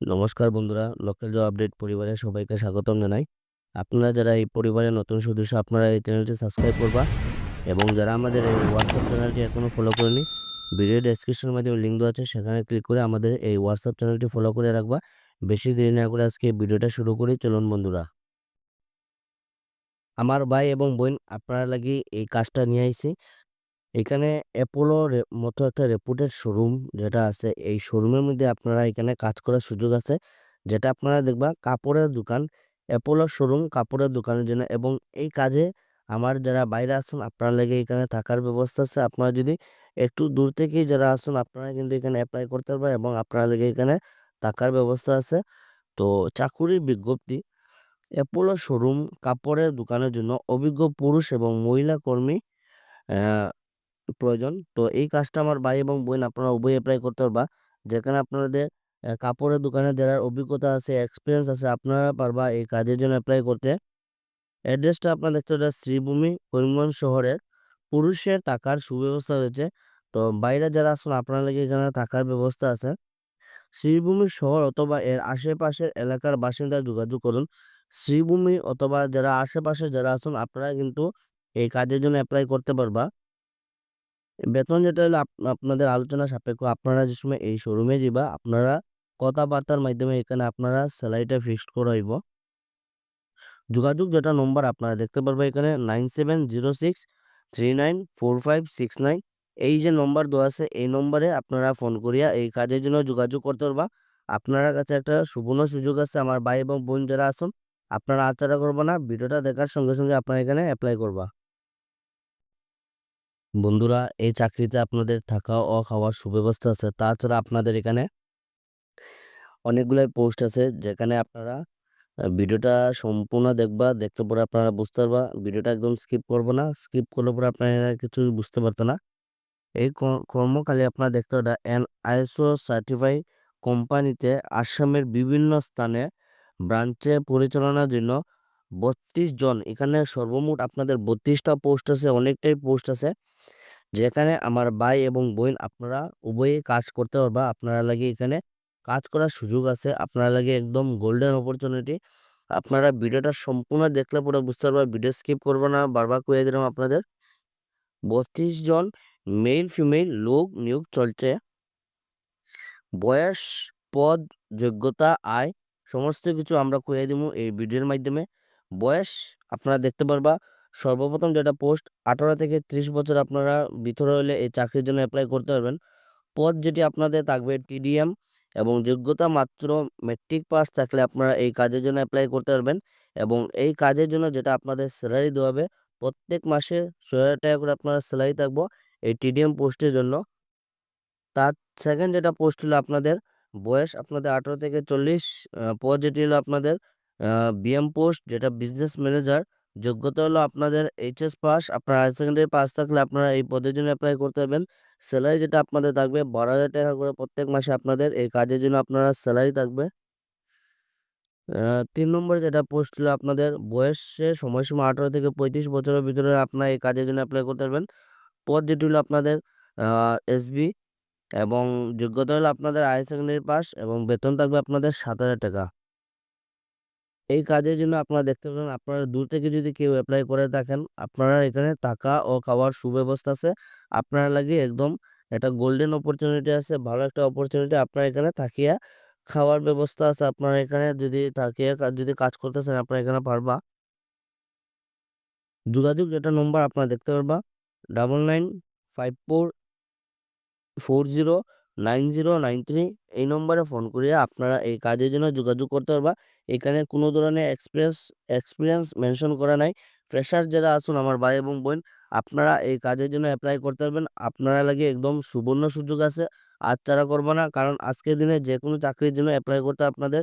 নমস্কার বন্ধুরা local job update পরিবারে সবাইকে স্বাগতম জানাই। আপনারা যারা এই পরিবারের নতুন সদস্য, আপনারা এই চ্যানেলটি সাবস্ক্রাইব করবা এবং যারা আমাদের এই হোয়াটসঅ্যাপ চ্যানেলটি এখনও ফলো করেনি, ভিডিও ডেসক্রিপশনের মাধ্যমে লিঙ্ক দেওয়া আছে, সেখানে ক্লিক করে আমাদের এই হোয়াটসঅ্যাপ চ্যানেলটি ফলো করে রাখবা। বেশি দেরি না করে আজকে ভিডিওটা শুরু করি, চলুন বন্ধুরা। আমার ভাই এবং বোন, আপনারা লাগি এই কাজটা নিয়ে আইছি এখানে অ্যাপোলো মতো একটা রেপুটেড শোরুম যেটা আছে, এই শোরুমের মধ্যে আপনারা এখানে কাজ করার সুযোগ আছে। যেটা আপনারা দেখবা কাপড়ের দোকান অ্যাপোলো শোরুম কাপড়ের দোকানের জন্য এবং এই কাজে আমার যারা বাইরে আছেন, আপনারা লেগে এখানে থাকার ব্যবস্থা আছে। আপনারা যদি একটু দূর থেকেই যারা আসুন আপনারা কিন্তু এখানে অ্যাপ্লাই করতে পারবেন এবং আপনারা লেগে এখানে থাকার ব্যবস্থা আছে। তো চাকুরির বিজ্ঞপ্তি অ্যাপোলো শোরুম কাপড়ের দোকানের জন্য অভিজ্ঞ পুরুষ এবং মহিলা কর্মী প্রয়োজন। তো এই কাজটা আমার ভাই এবং বোন আপনারা উভয় অ্যাপ্লাই করতে পারবা। যেখানে আপনাদের কাপড়ের দোকানে যারা অভিজ্ঞতা আছে এক্সপিরিয়েন্স আছে, আপনারা পারবা এই কাজের জন্য অ্যাপ্লাই করতে। অ্যাড্রেসটা আপনার দেখতে পাচ্ছেন, শ্রীভূমি করিমগঞ্জ শহরের পুরুষের থাকার সুব্যবস্থা রয়েছে। তো বাইরে যারা আসুন আপনার লাগে এখানে থাকার ব্যবস্থা আছে। শ্রীভূমি শহর অথবা এর আশেপাশের এলাকার বাসিন্দা যোগাযোগ করুন। শ্রীভূমি অথবা যারা আশেপাশে যারা আসুন আপনারা কিন্তু এই কাজের জন্য অ্যাপ্লাই করতে পারবা। বেতন যেটা হলো আপনাদের আলোচনা সাপেক্ষ। আপনারা যে সময় এই শোরুমে যাবা আপনারা কথাবার্তার মাধ্যমে এখানে আপনারা স্যালারিটা ফিক্সড করাইব। যোগাযোগ যেটা নম্বর আপনারা দেখতে পারবেন এখানে nine seven zero six three nine four five six nine. এই যে নম্বর দেওয়া আছে, এই নম্বরে আপনারা ফোন করিয়া এই কাজের জন্য যোগাযোগ করতে পারবা। আপনারা কাছে একটা সুবর্ণ সুযোগ আছে, আমার ভাই এবং বোন যারা আছেন, আপনারা আচারা করব না, ভিডিওটা দেখার সঙ্গে সঙ্গে আপনারা এখানে অ্যাপ্লাই করবা। বন্ধুরা, এই চাকরিতে আপনাদের থাকা ও খাওয়ার সুব্যবস্থা আছে। তাছাড়া আপনাদের এখানে অনেকগুলাই পোস্ট আছে, যেখানে আপনারা ভিডিওটা সম্পূর্ণ দেখবা দেখতে পরে আপনারা বুঝতে পারবা। ভিডিওটা একদম স্কিপ করব না, স্কিপ করলে পরে আপনারা কিছু বুঝতে পারতো না। এই কর্মকালে আপনারা দেখতে পারা এন আইএসও সার্টিফাই কোম্পানিতে আসামের বিভিন্ন স্থানে ব্রাঞ্চে পরিচালনার জন্য বত্রিশ জন। এখানে সর্বমোট আপনাদের বত্রিশটা পোস্ট আছে, অনেকটাই পোস্ট আছে, যেখানে আমার ভাই এবং বোন আপনারা উভয়ে কাজ করতে পারবা। আপনারা লাগে এখানে কাজ করার সুযোগ আছে, আপনারা লাগে একদম গোল্ডেন অপরচুনিটি আপনারা ভিডিওটা সম্পূর্ণ দেখলে পরে বুঝতে পারবা, ভিডিও স্কিপ করব না, বারবার করে দিলাম আপনাদের। বত্রিশ জন মেল ফিমেল লোক নিয়োগ চলছে। বয়স, পদ, যোগ্যতা, আয়, সমস্ত কিছু আমরা কয়ে দিব এই ভিডিওর মাধ্যমে। বয়স আপনারা দেখতে পারবা। সর্বপ্রথম যেটা পোস্ট, আঠারো থেকে ত্রিশ বছর আপনারা ভিতরে হলে এই চাকরির জন্য অ্যাপ্লাই করতে পারবেন। পদ যেটি আপনাদের থাকবে টিডিএম এবং যোগ্যতা মাত্র মেট্রিক পাস থাকলে আপনারা এই কাজের জন্য অ্যাপ্লাই করতে পারবেন এবং এই কাজের জন্য যেটা আপনাদের স্যালারি দেওয়া হবে, প্রত্যেক মাসে ছয় হাজার টাকা করে আপনারা স্যালারি থাকব এই টিডিএম পোস্টের জন্য। তার সেকেন্ড যেটা পোস্ট হলো আপনাদের বয়স, আপনাদের আঠারো থেকে চল্লিশ পদ যেটি হলো আপনাদের বিএম পোস্ট যেটা বিজনেস ম্যানেজার যোগ্যতা হলো আপনাদের এইচএস পাস আপনার হায়ার সেকেন্ডারি পাস থাকলে আপনারা এই পদের জন্য অ্যাপ্লাই করতে পারবেন। স্যালারি যেটা আপনাদের থাকবে, বারো হাজার টাকা করে প্রত্যেক মাসে আপনাদের এই কাজের জন্য আপনারা স্যালারি থাকবে। তিন নম্বর যেটা পোস্ট হলো আপনাদের বয়সের সময়সীমা আঠারো থেকে পঁয়ত্রিশ বছরের ভিতরে আপনার এই কাজের জন্য অ্যাপ্লাই করতে পারবেন। পদ যেটি হলো আপনাদের এসবি এবং যোগ্যতা হলো আপনাদের হায়ার সেকেন্ডারি পাস এবং বেতন থাকবে আপনাদের সাত হাজার টাকা। এই কাজের জন্য আপনারা দেখতে পাবেন আপনারা দূর থেকে যদি কেউ অ্যাপ্লাই করে থাকেন, আপনারা এখানে থাকা ও খাওয়ার সুব্যবস্থা আছে। আপনারা লাগে একদম একটা গোল্ডেন অপরচুনিটি আছে, ভালো একটা অপরচুনিটি আপনারা এখানে থাকিয়া খাওয়ার ব্যবস্থা আছে। আপনারা এখানে যদি থাকিয়া যদি কাজ করতেছেন, আপনারা এখানে পারবা। যোগাযোগ যেটা নম্বর আপনারা দেখতে পারবা। Double nine five four four zero nine zero nine three এই নম্বরে ফোন করিয়া আপনারা এই কাজের জন্য যোগাযোগ করতে পারবা। এখানে কোনো ধরনের এক্সপিরিয়েন্স এক্সপিরিয়েন্স মেনশন করা নাই। ফ্রেশার যারা আসুন আমার ভাই এবং বোন, আপনারা এই কাজের জন্য অ্যাপ্লাই করতে পারবেন। আপনারা লাগে একদম সুবর্ণ সুযোগ আছে, আর চারা করব না। কারণ আজকের দিনে যে কোনো চাকরির জন্য অ্যাপ্লাই করতে আপনাদের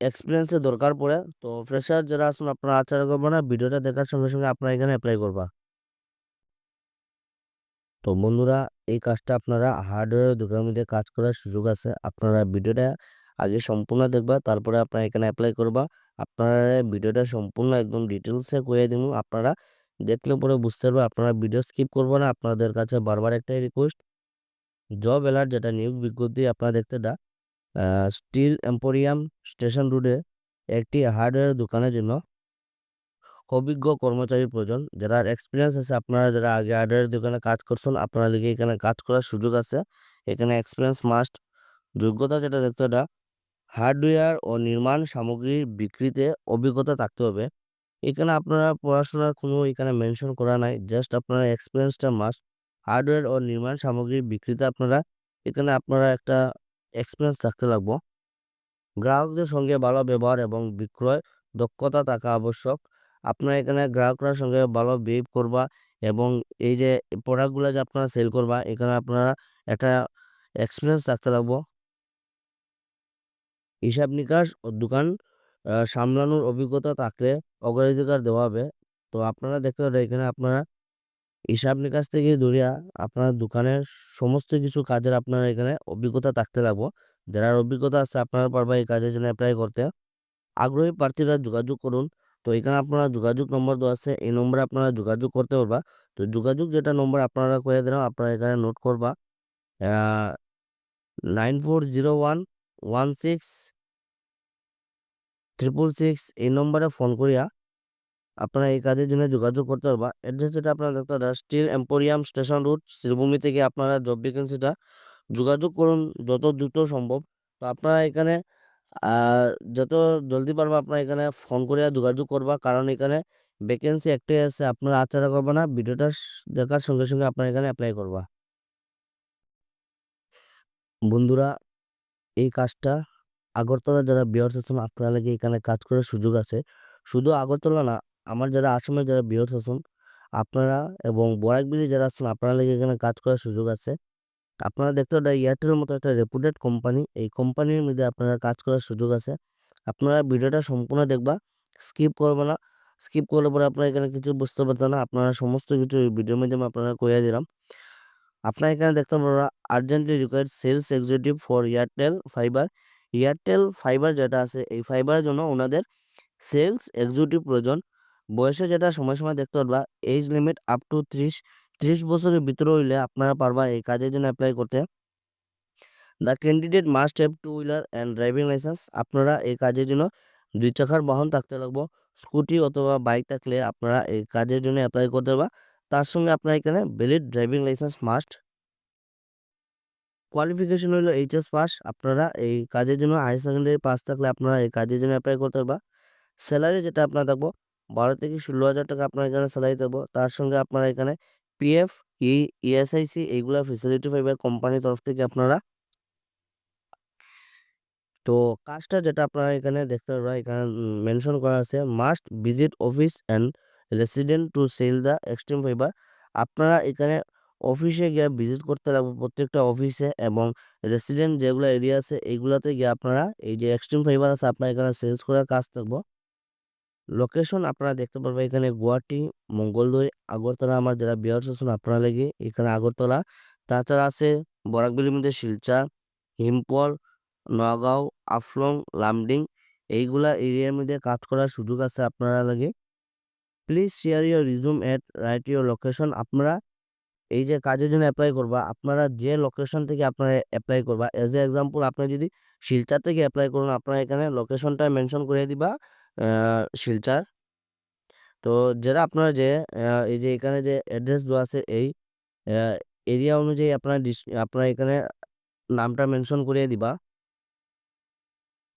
এক্সপিরিয়েন্সের দরকার পড়ে। তো ফ্রেশার যারা আসুন আপনারা আচারা করব না। ভিডিওটা দেখার সঙ্গে সঙ্গে আপনারা এখানে অ্যাপ্লাই করবা। তো বন্ধুরা, এই কাজটা আপনারা হার্ডওয়্যার দোকানের মধ্যে কাজ করার সুযোগ আছে। আপনারা ভিডিওটা আগে সম্পূর্ণ দেখবা, তারপরে আপনারা এখানে অ্যাপ্লাই করবা। আপনারা ভিডিওটা সম্পূর্ণ একদম ডিটেলসে করে দিব আপনারা দেখলে পরে বুঝতে পারবে, আপনারা ভিডিও স্কিপ করব না। আপনাদের কাছে বারবার একটাই রিকোয়েস্ট জব অ্যালার্ট যেটা নিয়োগ বিজ্ঞপ্তি আপনারা দেখতে দা স্টিল এম্পোরিয়াম স্টেশন রোডে একটি হার্ডওয়্যার দোকানের জন্য অভিজ্ঞ কর্মচারী প্রয়োজন। যারা এক্সপিরিয়েন্স আছে, আপনারা যারা আগে হার্ডওয়্যার দোকানে কাজ করছেন, আপনারা লিগে এখানে কাজ করার সুযোগ আছে। এখানে এক্সপিরিয়েন্স মাস্ট যোগ্যতা যেটা দেখতে দা হার্ডওয়্যার ও নির্মাণ সামগ্রীর বিক্রিতে অভিজ্ঞতা থাকতে হবে। এখানে আপনারা পড়াশোনার কোনো এখানে মেনশন করা নাই জাস্ট আপনারা এক্সপিরিয়েন্সটা মাস্ট হার্ডওয়্যার ও নির্মাণ সামগ্রীর বিক্রিতে আপনারা, এখানে আপনারা একটা এক্সপিরিয়েন্স থাকতে লাগবো। গ্রাহকদের সঙ্গে ভালো ব্যবহার এবং বিক্রয় দক্ষতা থাকা আবশ্যক। আপনারা এখানে গ্রাহকরা সঙ্গে ভালো বিহেভ করবা এবং এই যে প্রোডাক্টগুলো যে আপনারা সেল করবা, এখানে আপনারা একটা এক্সপিরিয়েন্স থাকতে লাগবো। হিসাব নিকাশ ও দোকান সামলানোর অভিজ্ঞতা থাকলে অগ্রাধিকার দেওয়া হবে। তো আপনারা দেখতে পারেন এখানে আপনারা হিসাব নিকাশ থেকে ধরিয়া আপনার দোকানের সমস্ত কিছু কাজের আপনার এখানে অভিজ্ঞতা থাকতে লাগবো। যারা অভিজ্ঞতা আছে আপনারা পারবা এই কাজের জন্য অ্যাপ্লাই করতে। আগ্রহী প্রার্থীরা যোগাযোগ করুন। তো এখানে আপনারা যোগাযোগ নম্বর দেওয়া আছে, এই নম্বরে আপনারা যোগাযোগ করতে পারবা। তো যোগাযোগ যেটা নম্বর আপনারা করে দিলাম, আপনারা এখানে নোট করবা। Nine four zero one one six triple six এই নম্বরে ফোন করিয়া আপনারা এই কাজের জন্য যোগাযোগ করতে পারবা। অ্যাড্রেস যেটা আপনারা দেখতে পারবেন steel emporium station road Sribhumi থেকে আপনারা জব ভ্যাকেন্সিটা যোগাযোগ করুন যত দ্রুত সম্ভব। তো আপনারা এখানে যত জলদি পারবা আপনার এখানে ফোন করিয়া যোগাযোগ করবা। কারণ এখানে ভ্যাকেন্সি একটাই আছে, আপনারা আচারা করবা না, ভিডিওটা দেখার সঙ্গে সঙ্গে আপনার এখানে অ্যাপ্লাই করবা। বন্ধুরা, এই কাজটা আগরতলা যারা বিয়ার্স আছেন, আপনারা লাগে এখানে কাজ করার সুযোগ আছে। শুধু আগরতলা না, আমার যারা আসামের যারা বিয়ার্স আছেন, আপনারা এবং বরাকবিলি যারা আছেন, আপনারা লাগে এখানে কাজ করার সুযোগ আছে। আপনারা দেখতে পারেন এয়ারটেলের মতো একটা রেপুটেড কোম্পানি এই কোম্পানির মধ্যে আপনারা কাজ করার সুযোগ আছে। আপনারা ভিডিওটা সম্পূর্ণ দেখবা স্কিপ করবে না। স্কিপ করলে পরে আপনারা এখানে কিছু বুঝতে পারতেন না, আপনারা সমস্ত কিছু এই ভিডিওর মাধ্যমে আপনারা কইয়া দিলাম। আপনারা এখানে দেখতে পারা urgently required sales executive for Airtel fibre Airtel fibre যেটা আছে, এই ফাইবারের জন্য ওনাদের সেলস এক্সিকিউটিভ প্রয়োজন। বয়সে যেটা সময় সময় দেখতে পারবা এজ লিমিট আপ টু ত্রিশ ত্রিশ বছরের ভিতরে হইলে আপনারা পারবা এই কাজের জন্য অ্যাপ্লাই করতে। The candidate must have two wheeler and driving licence আপনারা এই কাজের জন্য দুই চাকার বাহন থাকতে লাগবো। স্কুটি অথবা বাইক থাকলে আপনারা এই কাজের জন্য অ্যাপ্লাই করতে পারবা। তার সঙ্গে আপনার এখানে valid driving licence must qualification হলো এইচএস পাস আপনারা এই কাজের জন্য হায়ার সেকেন্ডারি পাস থাকলে আপনারা এই কাজের জন্য অ্যাপ্লাই করতে পারবা। স্যালারি যেটা আপনার থাকব, বারো থেকে ষোলো হাজার টাকা আপনার এখানে স্যালারি থাকব। তার সঙ্গে আপনারা এখানে পিএফ ই ইএসআইসি এইগুলা ফেসিলিটি পাইবে কোম্পানির তরফ থেকে আপনারা তো কাজটা যেটা আপনারা এখানে দেখতে পারবেন, এখানে মেনশন করা আছে must visit office and resident to sell the extreme fibre আপনারা এখানে অফিসে গিয়ে ভিজিট করতে লাগবে প্রত্যেকটা অফিসে এবং রেসিডেন্ট যেগুলো এরিয়া আছে, এইগুলাতে গিয়ে আপনারা এই যে এক্সট্রিম ফাইবার আছে, আপনারা এখানে সেলস করার কাজ থাকব। লোকেশন আপনারা দেখতে পারবেন এখানে গুয়াহাটি, মঙ্গলদৈ, আগরতলা আমার যারা বিহার আছেন আপনারা লেগে এখানে আগরতলা। তাছাড়া আছে বরাকবিলির মধ্যে শিলচর হিমপল, নগাঁও, আফলং, লামডিং, এইগুলা এরিয়ার মধ্যে কাজ করার সুযোগ আছে আপনারা লাগে। Please share your resume at right your location আপনারা এই যে কাজের জন্য অ্যাপ্লাই করবা, আপনারা যে লোকেশন থেকে আপনারা অ্যাপ্লাই করবা এজ এ এক্সাম্পল আপনি যদি শিলচর থেকে অ্যাপ্লাই করুন, আপনারা এখানে লোকেশনটা মেনশন করে দিবা। শিলচর। তো যারা আপনারা যে এই যে এখানে যে অ্যাড্রেস দেওয়া আছে এই এরিয়া অনুযায়ী আপনার আপনারা এখানে নামটা মেনশন করে দিবা।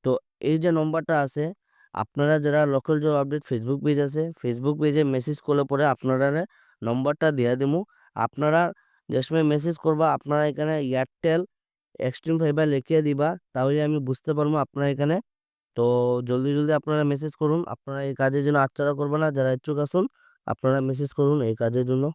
তো এই যে নম্বরটা আছে, আপনারা যারা local job update Facebook page আছে ফেসবুক পেজে মেসেজ করলে পরে আপনারা নম্বরটা দিয়ে দেবো আপনারা যে সময় মেসেজ করবা, আপনারা এখানে এয়ারটেল এক্সট্রিম ফাইবার লিখিয়ে দিবা, তাহলে আমি বুঝতে পারব আপনারা এখানে তো জলদি জলদি আপনারা মেসেজ করুন। আপনারা এই কাজের জন্য আটচালা করবেন না। যারা ইচ্ছুক আসুন আপনারা মেসেজ করুন এই কাজের জন্য।